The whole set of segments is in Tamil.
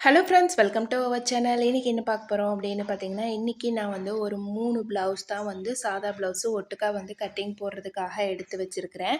Hello friends welcome to our channel இன்றைக்கி என்ன பார்க்க போகிறோம் அப்படின்னு பார்த்தீங்கன்னா இன்றைக்கி நான் வந்து ஒரு மூணு ப்ளவுஸ் தான் வந்து சாதா ப்ளவுஸு ஒட்டுக்காக வந்து கட்டிங் போடுறதுக்காக எடுத்து வச்சுருக்கிறேன்.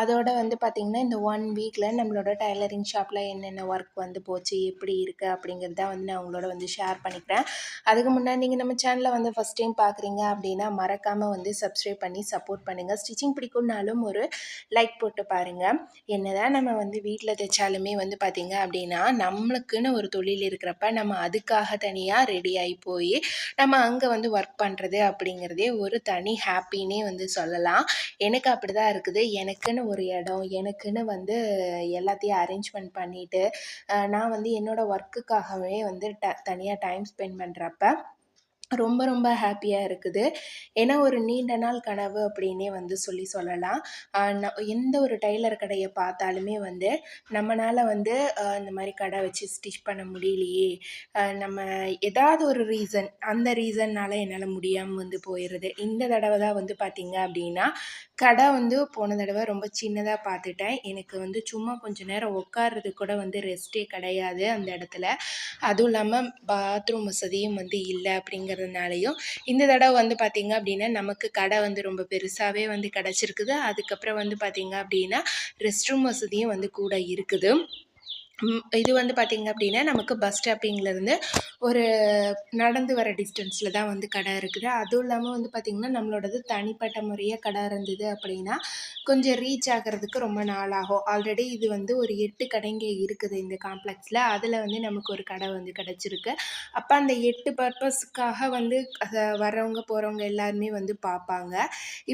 அதோட வந்து பார்த்திங்கன்னா இந்த ஒன் வீக்கில் நம்மளோட டைலரிங் ஷாப்பில் என்னென்ன ஒர்க் வந்து போச்சு எப்படி இருக்குது அப்படிங்கிறது தான் வந்து நான் உங்களோட வந்து ஷேர் பண்ணிக்கிறேன். அதுக்கு முன்னாடி நீங்கள் நம்ம சேனலில் வந்து ஃபஸ்ட் டைம் பார்க்குறீங்க அப்படின்னா மறக்காமல் வந்து சப்ஸ்கிரைப் பண்ணி சப்போர்ட் பண்ணுங்கள் ஸ்டிச்சிங் பிடிக்கும்னாலும் ஒரு லைக் போட்டு பாருங்கள் என்னதான் நம்ம வந்து வீட்டில் தைச்சாலுமே வந்து பார்த்திங்க அப்படின்னா நம்மளுக்குன்னு ஒரு தொழில் இருக்கிறப்ப நம்ம அதுக்காக தனியாக ரெடி ஆகி போய் நம்ம அங்கே வந்து ஒர்க் பண்ணுறது அப்படிங்கிறதே ஒரு தனி ஹாப்பின்னே வந்து சொல்லலாம். எனக்கு அப்படி தான் இருக்குது. எனக்குன்னு ஒரு இடம் எனக்குன்னு வந்து எல்லாத்தையும் அரேஞ்ச்மெண்ட் பண்ணிவிட்டு நான் வந்து என்னோடய ஒர்க்குக்காகவே வந்து ட தனியாக டைம் ஸ்பெண்ட் பண்ணுறப்ப ரொம்ப ரொம்ப ஹாப்பியாக இருக்குது. ஏன்னா ஒரு நீண்ட நாள் கனவு அப்படின்னே வந்து சொல்லி சொல்லலாம். எந்த ஒரு டைலர் கடையை பார்த்தாலுமே வந்து நம்மளால் வந்து இந்த மாதிரி கடை வச்சு ஸ்டிச் பண்ண முடியலையே. நம்ம ஏதாவது ஒரு ரீசன் அந்த ரீசன்னால் என்னால் முடியாமல் வந்து போயிடுது இந்த தடவை தான் வந்து பார்த்திங்க அப்படின்னா கடை வந்து போன தடவை ரொம்ப சின்னதாக பார்த்துட்டேன். எனக்கு வந்து சும்மா கொஞ்ச நேரம் உட்கார்றதுக்கு கூட வந்து ரெஸ்ட்டே கிடையாது அந்த இடத்துல. அதுவும் இல்லாமல் பாத்ரூம் வசதியும் வந்து இல்லை அப்படிங்கிறதுனாலையும் இந்த தடவை வந்து பார்த்திங்க அப்படின்னா நமக்கு கடை வந்து ரொம்ப பெருசாகவே வந்து கிடச்சிருக்குது. அதுக்கப்புறம் வந்து பார்த்திங்க அப்படின்னா ரெஸ்ட் ரூம் வசதியும் வந்து கூட இருக்குது. இது வந்து பார்த்திங்க அப்படின்னா நமக்கு பஸ் ஸ்டாப்பிங்லேருந்து ஒரு நடந்து வர டிஸ்டன்ஸில் தான் வந்து கடை இருக்குது. அதுவும் இல்லாமல் வந்து பார்த்திங்கன்னா நம்மளோடது தனிப்பட்ட முறையாக கடை இருந்தது அப்படின்னா கொஞ்சம் ரீச் ஆகிறதுக்கு ரொம்ப நாள் ஆகும் ஆல்ரெடி இது வந்து ஒரு எட்டு கடைங்க இருக்குது இந்த காம்ப்ளெக்ஸில் அதில் வந்து நமக்கு ஒரு கடை வந்து கிடச்சிருக்கு. அப்போ அந்த எட்டு பர்பஸ்க்காக வந்து வரவங்க போகிறவங்க எல்லாருமே வந்து பார்ப்பாங்க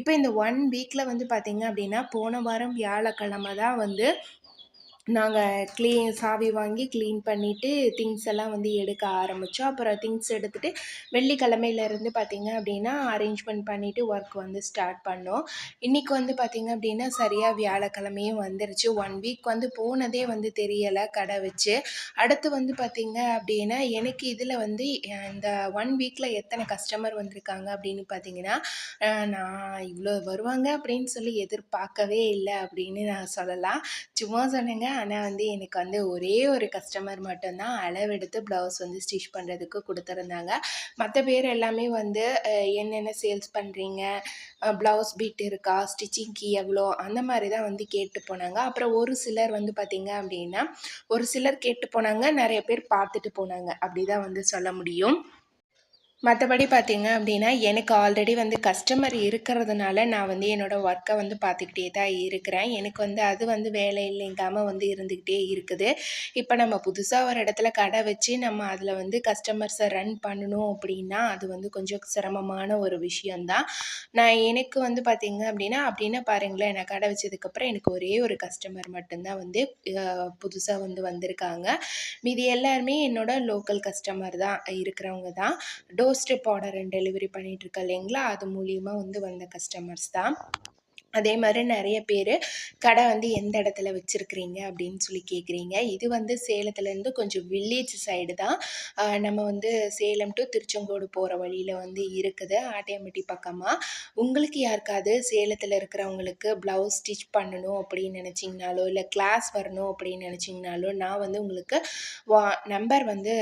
இப்போ இந்த ஒன் வீக்கில் வந்து பார்த்திங்க அப்படின்னா போன வாரம் வியாழக்கிழமை தான் வந்து நாங்கள் க்ளீன் சாவி வாங்கி க்ளீன் பண்ணிவிட்டு திங்ஸ் எல்லாம் வந்து எடுக்க ஆரம்பித்தோம் அப்புறம் திங்ஸ் எடுத்துகிட்டு வெள்ளிக்கிழமையிலேருந்து பார்த்திங்க அப்படின்னா அரேஞ்ச்மெண்ட் பண்ணிவிட்டு ஒர்க் வந்து ஸ்டார்ட் பண்ணோம். இன்றைக்கி வந்து பார்த்திங்க அப்படின்னா சரியாக வியாழக்கிழமையும் வந்துருச்சு. ஒன் வீக் வந்து போனதே வந்து தெரியலை கடை வச்சு. அடுத்து வந்து பார்த்திங்க அப்படின்னா எனக்கு இதில் வந்து இந்த ஒன் வீக்கில் எத்தனை கஸ்டமர் வந்திருக்காங்க அப்படின்னு பார்த்தீங்கன்னா நான் இவ்வளோ வருவாங்க அப்படின்னு சொல்லி எதிர்பார்க்கவே இல்லை அப்படின்னு நான் சொல்லலாம். சும்மா சொன்னேங்க ஆனால் வந்து எனக்கு வந்து ஒரே ஒரு கஸ்டமர் மட்டும்தான் அளவெடுத்து ப்ளவுஸ் வந்து ஸ்டிச் பண்ணுறதுக்கு கொடுத்துருந்தாங்க. மற்ற பேர் எல்லாமே வந்து என்னென்ன சேல்ஸ் பண்ணுறீங்க ப்ளவுஸ் பீட் இருக்கா? ஸ்டிச்சிங் கீ எவ்வளோ? அந்த மாதிரி தான் வந்து கேட்டு போனாங்க. அப்புறம் ஒரு சிலர் வந்து பார்த்திங்க அப்படின்னா ஒரு சிலர் கேட்டு போனாங்க நிறைய பேர் பார்த்துட்டு போனாங்க. அப்படி தான் வந்து சொல்ல முடியும். மற்றபடி பார்த்தீங்க அப்படின்னா எனக்கு ஆல்ரெடி வந்து கஸ்டமர் இருக்கிறதுனால நான் வந்து என்னோடய ஒர்க்கை வந்து பார்த்துக்கிட்டே தான் இருக்கிறேன். எனக்கு வந்து அது வந்து வேலை இல்லைங்காமல் வந்து இருந்துக்கிட்டே இருக்குது. இப்போ நம்ம புதுசாக ஒரு இடத்துல கடை வச்சு நம்ம அதில் வந்து கஸ்டமர்ஸை ரன் பண்ணணும் அப்படின்னா அது வந்து கொஞ்சம் சிரமமான ஒரு விஷயந்தான் நான் எனக்கு வந்து பார்த்திங்க அப்படின்னா அப்படின்னா பாருங்களேன் நான் கடை வச்சதுக்கப்புறம் எனக்கு ஒரே ஒரு கஸ்டமர் மட்டும்தான் வந்து புதுசாக வந்து வந்திருக்காங்க. மீதி எல்லாருமே என்னோட லோக்கல் கஸ்டமர் தான் இருக்கிறவங்க தான். To doorstep order and delivery பண்ணிகிட்ருக்கேன் இல்லைங்களா? அது மூலியமாக வந்து வந்த கஸ்டமர்ஸ் தான். அதே மாதிரி நிறைய பேர் கடை வந்து எந்த இடத்துல வச்சுருக்கிறீங்க? அப்படின்னு சொல்லி கேட்குறீங்க இது வந்து சேலத்துலேருந்து கொஞ்சம் வில்லேஜ் சைடு தான். நம்ம வந்து சேலம் டு திருச்செங்கோடு போகிற வழியில் வந்து இருக்குது ஆட்டியம்பட்டி பக்கமாக உங்களுக்கு யாருக்காவது சேலத்தில் இருக்கிறவங்களுக்கு ப்ளவுஸ் ஸ்டிச் பண்ணணும் அப்படின்னு நினச்சிங்கனாலோ இல்லை கிளாஸ் வரணும் அப்படின்னு நினச்சிங்கனாலோ நான் வந்து உங்களுக்கு வா நம்பர் வந்து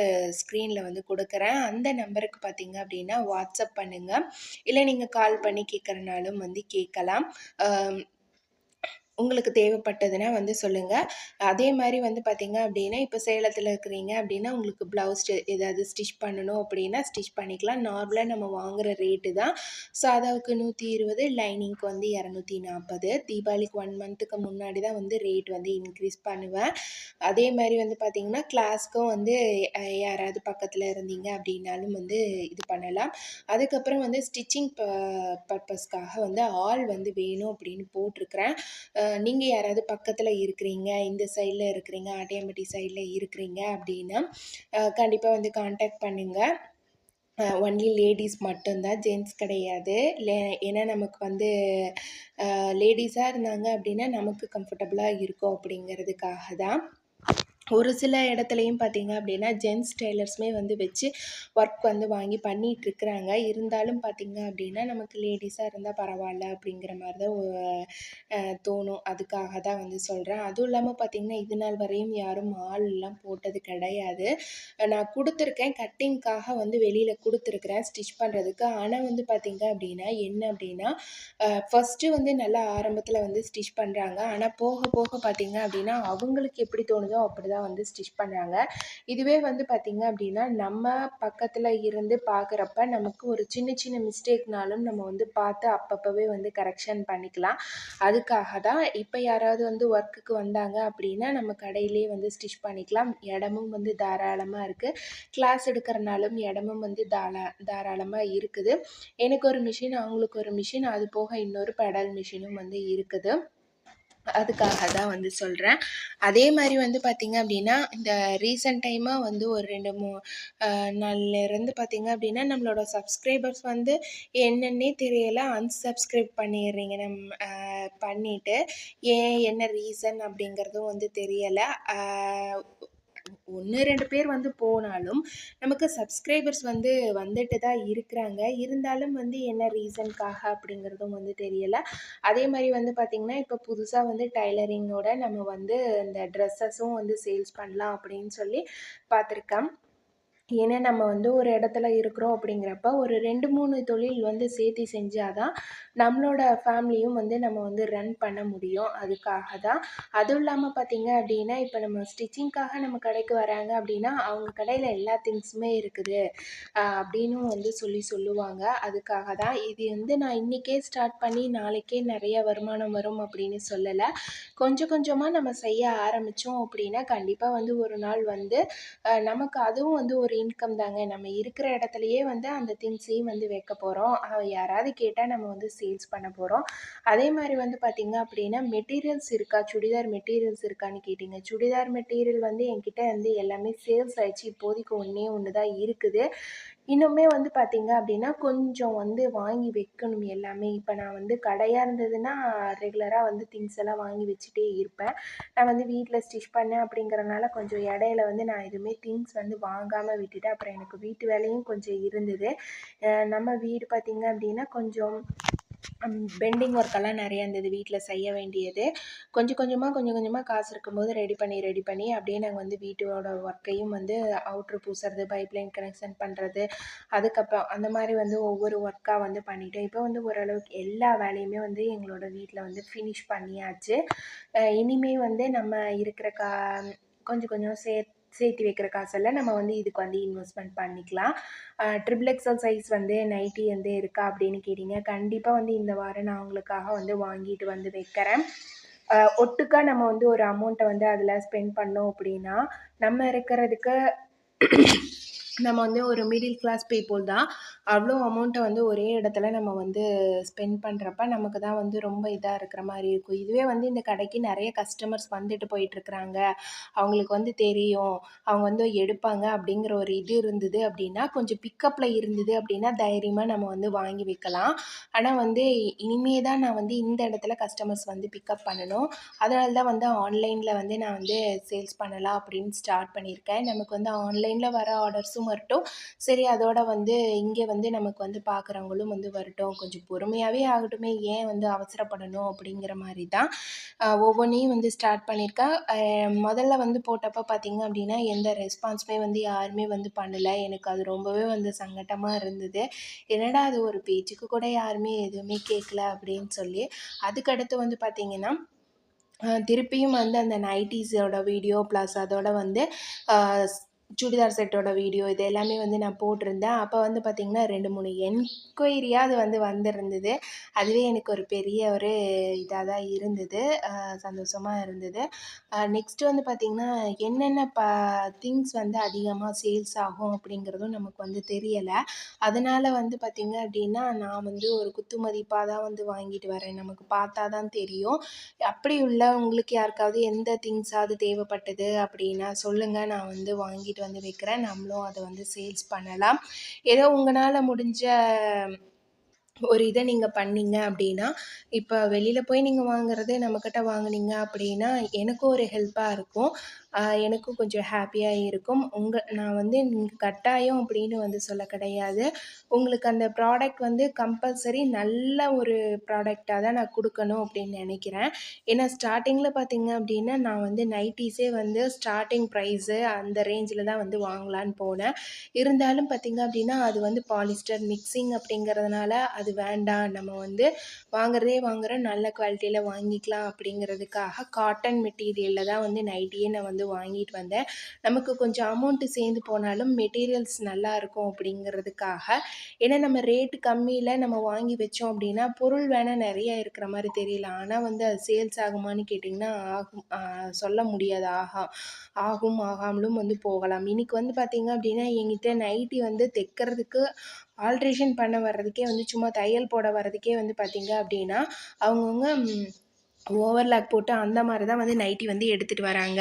ஸ்க்ரீனில் வந்து கொடுக்குறேன். அந்த நம்பருக்கு பார்த்தீங்க அப்படின்னா வாட்ஸ்அப் பண்ணுங்கள் இல்லை நீங்கள் கால் பண்ணி கேட்குறனாலும் வந்து கேட்கலாம். 嗯 உங்களுக்கு தேவைப்பட்டதுன்னா வந்து சொல்லுங்கள் அதே மாதிரி வந்து பார்த்திங்க அப்படின்னா இப்போ சேலத்தில் இருக்கிறீங்க அப்படின்னா உங்களுக்கு ப்ளவுஸ் ஏதாவது ஸ்டிச் பண்ணணும் அப்படின்னா ஸ்டிச் பண்ணிக்கலாம். நார்மலாக நம்ம வாங்குகிற ரேட்டு தான். சாதாவுக்கு நூற்றி இருபது லைனிங்க்கு வந்து இரநூத்தி நாற்பது தீபாவளிக்கு ஒன் மந்த்துக்கு முன்னாடி தான் வந்து ரேட் வந்து இன்க்ரீஸ் பண்ணுவேன். அதே மாதிரி வந்து பார்த்திங்கன்னா கிளாஸ்க்கும் வந்து யாராவது பக்கத்தில் இருந்தீங்க அப்படின்னாலும் வந்து இது பண்ணலாம். அதுக்கப்புறம் வந்து ஸ்டிச்சிங் ப பர்பஸ்க்காக வந்து ஆள் வந்து வேணும் அப்படின்னு போட்டிருக்கிறேன். நீங்கள் யாராவது பக்கத்தில் இருக்கிறீங்க இந்த சைடில் இருக்கிறீங்க ஆட்டியம்பட்டி சைடில் இருக்கிறீங்க அப்படின்னா கண்டிப்பாக வந்து காண்டாக்ட் பண்ணுங்கள் ஒன்லி லேடிஸ் மட்டும்தான் ஜென்ட்ஸ் கிடையாது. லே ஏன்னா நமக்கு வந்து லேடிஸாக இருந்தாங்க அப்படின்னா நமக்கு கம்ஃபர்டபுளாக இருக்கும் அப்படிங்கிறதுக்காக தான் ஒரு சில இடத்துலையும் பார்த்தீங்க அப்படின்னா ஜென்ஸ் டெய்லர்ஸுமே வந்து வச்சு ஒர்க் வந்து வாங்கி பண்ணிகிட்ருக்குறாங்க இருந்தாலும் பார்த்தீங்க அப்படின்னா நமக்கு லேடிஸாக இருந்தால் பரவாயில்ல அப்படிங்கிற மாதிரி தான் தோணும். அதுக்காக தான் வந்து சொல்கிறேன் அதுவும் இல்லாமல் பார்த்தீங்கன்னா இது நாள் வரையும் யாரும் ஆள்லாம் போட்டது கிடையாது. நான் கொடுத்துருக்கேன். கட்டிங்க்காக வந்து வெளியில் கொடுத்துருக்குறேன் ஸ்டிச் பண்ணுறதுக்கு ஆனால் வந்து பார்த்திங்க அப்படின்னா என்ன அப்படின்னா ஃபஸ்ட்டு வந்து நல்லா ஆரம்பத்தில் வந்து ஸ்டிச் பண்ணுறாங்க ஆனால் போக போக பார்த்தீங்க அப்படின்னா அவங்களுக்கு எப்படி தோணுதோ அப்படி தான் வந்து ஸ்டிச் பண்ணுறாங்க. இதுவே வந்து பார்த்திங்க அப்படின்னா நம்ம பக்கத்தில் இருந்து பார்க்குறப்ப நமக்கு ஒரு சின்ன சின்ன மிஸ்டேக்னாலும் நம்ம வந்து பார்த்து அப்பப்போவே வந்து கரெக்ஷன் பண்ணிக்கலாம். அதுக்காக தான் இப்போ யாராவது வந்து ஒர்க்குக்கு வந்தாங்க அப்படின்னா நம்ம கடையிலே வந்து ஸ்டிச் பண்ணிக்கலாம். இடமும் வந்து தாராளமாக இருக்குது கிளாஸ் எடுக்கிறனாலும் இடமும் வந்து தாரா தாராளமாக இருக்குது. எனக்கு ஒரு மிஷின் அவங்களுக்கு ஒரு மிஷின் அது போக இன்னொரு பெடல் மிஷினும் வந்து இருக்குது. அதுக்காக தான் வந்து சொல்கிறேன் அதே மாதிரி வந்து பார்த்திங்க அப்படின்னா இந்த ரீசெண்ட் டைமாக வந்து ஒரு ரெண்டு மூ நாள்லேருந்து பார்த்திங்க அப்படின்னா நம்மளோட சப்ஸ்கிரைபர்ஸ் வந்து என்னன்னே தெரியலை அன்சப்ஸ்கிரைப் பண்ணிடுறீங்க. நம் பண்ணிவிட்டு ஏன் என்ன ரீசன் அப்படிங்கிறதும் வந்து தெரியலை. ஒன்று ரெண்டு பேர் வந்து போனாலும் நமக்கு சப்ஸ்கிரைபர்ஸ் வந்து வந்துட்டு தான் இருக்கிறாங்க. இருந்தாலும் வந்து என்ன ரீசனுக்காக அப்படிங்கிறதும் வந்து தெரியலை. அதே மாதிரி வந்து பார்த்திங்கன்னா இப்போ புதுசாக வந்து டைலரிங்கோட நம்ம வந்து இந்த ட்ரெஸ்ஸஸும் வந்து சேல்ஸ் பண்ணலாம் அப்படின்னு சொல்லி பார்த்துருக்கேன் ஏன்னா நம்ம வந்து ஒரு இடத்துல இருக்கிறோம் அப்படிங்கிறப்ப ஒரு ரெண்டு மூணு தொழில் வந்து சேர்த்து செஞ்சால் தான் நம்மளோட ஃபேமிலியும் வந்து நம்ம வந்து ரன் பண்ண முடியும். அதுக்காக தான். அதுவும் இல்லாமல் பார்த்தீங்க அப்படின்னா இப்போ நம்ம ஸ்டிச்சிங்க்காக நம்ம கடைக்கு வராங்க அப்படின்னா அவங்க கடையில் எல்லா திங்ஸுமே இருக்குது அப்படின்னும் வந்து சொல்லி சொல்லுவாங்க. அதுக்காக தான். இது வந்து நான் இன்றைக்கே ஸ்டார்ட் பண்ணி நாளைக்கே நிறைய வருமானம் வரும் அப்படின்னு சொல்லலை. கொஞ்சம் கொஞ்சமாக நம்ம செய்ய ஆரம்பித்தோம் அப்படின்னா கண்டிப்பாக வந்து ஒரு நாள் வந்து நமக்கு அதுவும் வந்து ஒரு இன்கம் தாங்க. நம்ம இருக்கிற இடத்துலையே வந்து அந்த திங்ஸையும் வந்து வைக்க போகிறோம் யாராவது கேட்டால் நம்ம வந்து சேல்ஸ் பண்ண போகிறோம் அதே மாதிரி வந்து பார்த்திங்க அப்படின்னா மெட்டீரியல்ஸ் இருக்கா? சுடிதார் மெட்டீரியல்ஸ் இருக்கான்னு கேட்டிங்க. சுடிதார் மெட்டீரியல் வந்து என்கிட்ட வந்து எல்லாமே சேல்ஸ் ஆயிடுச்சு. இப்போதைக்கு ஒன்றே ஒன்று தான் இருக்குது. இன்னுமே வந்து பார்த்திங்க அப்படின்னா கொஞ்சம் வந்து வாங்கி வைக்கணும் எல்லாமே. இப்போ நான் வந்து கடையாக இருந்ததுன்னா ரெகுலராக வந்து திங்ஸ் எல்லாம் வாங்கி வச்சுட்டே இருப்பேன். நான் வந்து வீட்டில் ஸ்டிச் பண்ணேன் அப்படிங்கிறனால கொஞ்சம் இடையில வந்து நான் எதுவுமே திங்ஸ் வந்து வாங்காமல் விட்டுட்டேன். அப்புறம் எனக்கு வீட்டு வேலையும் கொஞ்சம் இருந்தது. நம்ம வீடு பார்த்திங்க அப்படின்னா கொஞ்சம் பெண்டிங் ஒர்க்கெல்லாம் நிறையா இருந்தது. வீட்டில் செய்ய வேண்டியது. கொஞ்சம் கொஞ்சமாக கொஞ்சம் கொஞ்சமாக காசு இருக்கும்போது ரெடி பண்ணி ரெடி பண்ணி அப்படியே நாங்கள் வந்து வீட்டோட ஒர்க்கையும் வந்து அவுட்ரு பூசுறது பைப்லைன் கனெக்ஷன் பண்ணுறது அதுக்கப்புறம் அந்த மாதிரி வந்து ஒவ்வொரு ஒர்க்காக வந்து பண்ணிட்டோம். இப்போ வந்து ஓரளவுக்கு எல்லா வேலையுமே வந்து எங்களோட வீட்டில் வந்து ஃபினிஷ் பண்ணியாச்சு. இனிமே வந்து நம்ம இருக்கிற கா கொஞ்சம் கொஞ்சம் சேர்த்து சேர்த்து வைக்கிற காசெல்லாம் நம்ம வந்து இதுக்கு வந்து இன்வெஸ்ட்மெண்ட் பண்ணிக்கலாம். ட்ரிபிள் எக்ஸல் சைஸ் வந்து நைட்டி வந்து இருக்கா அப்படின்னு கேட்டிங்க. கண்டிப்பாக வந்து இந்த வாரம் நான் உங்களுக்காக வந்து வாங்கிட்டு வந்து வைக்கிறேன். ஒட்டுக்கா நம்ம வந்து ஒரு அமௌண்ட்டை வந்து அதில் ஸ்பெண்ட் பண்ணோம் அப்படின்னா நம்ம இருக்கிறதுக்கு நம்ம வந்து ஒரு மிடில் கிளாஸ் பீப்புள் தான். அவ்வளோ அமௌண்ட்டை வந்து ஒரே இடத்துல நம்ம வந்து ஸ்பெண்ட் பண்ணுறப்ப நமக்கு தான் வந்து ரொம்ப இதாக இருக்கிற மாதிரி இருக்கும். இதுவே வந்து இந்த கடைக்கு நிறைய கஸ்டமர்ஸ் வந்துட்டு போயிட்டுருக்குறாங்க. அவங்களுக்கு வந்து தெரியும். அவங்க வந்து எடுப்பாங்க அப்படிங்கிற ஒரு இது இருந்தது அப்படின்னா கொஞ்சம் பிக்கப்பில் இருந்தது அப்படின்னா தைரியமாக நம்ம வந்து வாங்கி வைக்கலாம். ஆனால் வந்து இனிமே தான் நான் வந்து இந்த இடத்துல கஸ்டமர்ஸ் வந்து பிக்கப் பண்ணணும். அதனால தான் வந்து ஆன்லைனில் வந்து நான் வந்து சேல்ஸ் பண்ணலாம் அப்படின்னு ஸ்டார்ட் பண்ணியிருக்கேன். நமக்கு வந்து ஆன்லைனில் வர ஆர்டர்ஸும் வரட்டும் சரி அதோட வந்து இங்கே வந்து வந்து நமக்கு வந்து பார்க்குறவங்களும் வந்து வரட்டும். கொஞ்சம் பொறுமையாகவே ஆகட்டுமே. ஏன் வந்து அவசரப்படணும் அப்படிங்கிற மாதிரி தான் ஒவ்வொன்றையும் வந்து ஸ்டார்ட் பண்ணியிருக்கா. முதல்ல வந்து போட்டப்போ பார்த்திங்க அப்படின்னா எந்த ரெஸ்பான்ஸுமே வந்து யாருமே வந்து பண்ணலை. எனக்கு அது ரொம்பவே வந்து சங்கட்டமாக இருந்தது. என்னடா அது ஒரு பேச்சுக்கு கூட யாருமே எதுவுமே கேட்கல அப்படின்னு சொல்லி அதுக்கடுத்து வந்து பார்த்திங்கன்னா திருப்பியும் வந்து அந்த நைட்டிஸோட வீடியோ ப்ளஸ் அதோட வந்து சுடிதார் செட்டோட வீடியோ இது எல்லாமே வந்து நான் போட்டிருந்தேன். அப்போ வந்து பார்த்திங்கன்னா ரெண்டு மூணு என்கொயரியாக அது வந்து வந்திருந்தது. அதுவே எனக்கு ஒரு பெரிய ஒரு இதாக தான் இருந்தது சந்தோஷமாக இருந்தது. நெக்ஸ்ட்டு வந்து பார்த்திங்கன்னா என்னென்ன ப திங்ஸ் வந்து அதிகமாக சேல்ஸ் ஆகும் அப்படிங்கிறதும் நமக்கு வந்து தெரியலை. அதனால் வந்து பார்த்திங்க அப்படின்னா நான் வந்து ஒரு குத்து மதிப்பாக தான் வந்து வாங்கிட்டு வரேன். நமக்கு பார்த்தா தான் தெரியும். அப்படி உள்ள உங்களுக்கு யாருக்காவது எந்த திங்ஸாவது தேவைப்பட்டது அப்படின்னா சொல்லுங்கள் நான் வந்து வாங்கிட்டு வாங்கிட்டு வந்து வைக்கிறேன். நம்மளும் அதை வந்து சேல்ஸ் பண்ணலாம். ஏதோ உங்களால் முடிஞ்ச ஒரு இதை நீங்கள் பண்ணீங்க அப்படின்னா இப்போ வெளியில் போய் நீங்கள் வாங்குறதே நம்மக்கிட்ட வாங்குனீங்க அப்படின்னா எனக்கும் ஒரு ஹெல்ப்பாக இருக்கும். எனக்கும் கொஞ்சம் ஹாப்பியாக இருக்கும். உங்கள் நான் வந்து நீங்கள் கட்டாயம் அப்படின்னு வந்து சொல்ல கிடையாது. உங்களுக்கு அந்த ப்ராடக்ட் வந்து கம்பல்சரி நல்ல ஒரு ப்ராடக்டாக தான் நான் கொடுக்கணும் அப்படின்னு நினைக்கிறேன். ஏன்னா ஸ்டார்டிங்கில் பார்த்தீங்க அப்படின்னா நான் வந்து நைட்டிஸே வந்து ஸ்டார்டிங் ப்ரைஸு அந்த ரேஞ்சில் தான் வந்து வாங்கலான்னு போனேன். இருந்தாலும் பார்த்தீங்க அப்படின்னா அது வந்து பாலிஸ்டர் மிக்சிங் அப்படிங்கிறதுனால அது வேண்டாம். நம்ம வந்து வாங்குறதே வாங்குறோம். நல்ல குவாலிட்டியில் வாங்கிக்கலாம் அப்படிங்கிறதுக்காக காட்டன் மெட்டீரியலில் தான் வந்து நைட்டியே நான் வந்து வாங்கிட்டு வந்தேன். நமக்கு கொஞ்சம் அமௌண்ட்டு சேர்ந்து போனாலும் மெட்டீரியல்ஸ் நல்லா இருக்கும் அப்படிங்கிறதுக்காக. ஏன்னா நம்ம ரேட்டு கம்மியில் நம்ம வாங்கி வச்சோம் அப்படின்னா பொருள் வேணால் நிறைய இருக்கிற மாதிரி தெரியல. ஆனால் வந்து அது சேல்ஸ் ஆகுமான்னு கேட்டிங்கன்னா ஆகும். சொல்ல முடியாது. ஆகா ஆகும் ஆகாமலும் வந்து போகலாம். இன்றைக்கி வந்து பார்த்திங்க அப்படின்னா என்கிட்ட நைட்டி வந்து தைக்கிறதுக்கு ஆல்ட்ரேஷன் பண்ண வர்றதுக்கே வந்து சும்மா தையல் போட வர்றதுக்கே வந்து பார்த்திங்க அப்படின்னா அவங்கவுங்க ஓவர்லாக் போட்டு அந்த மாதிரி தான் வந்து நைட்டி வந்து எடுத்துகிட்டு வராங்க.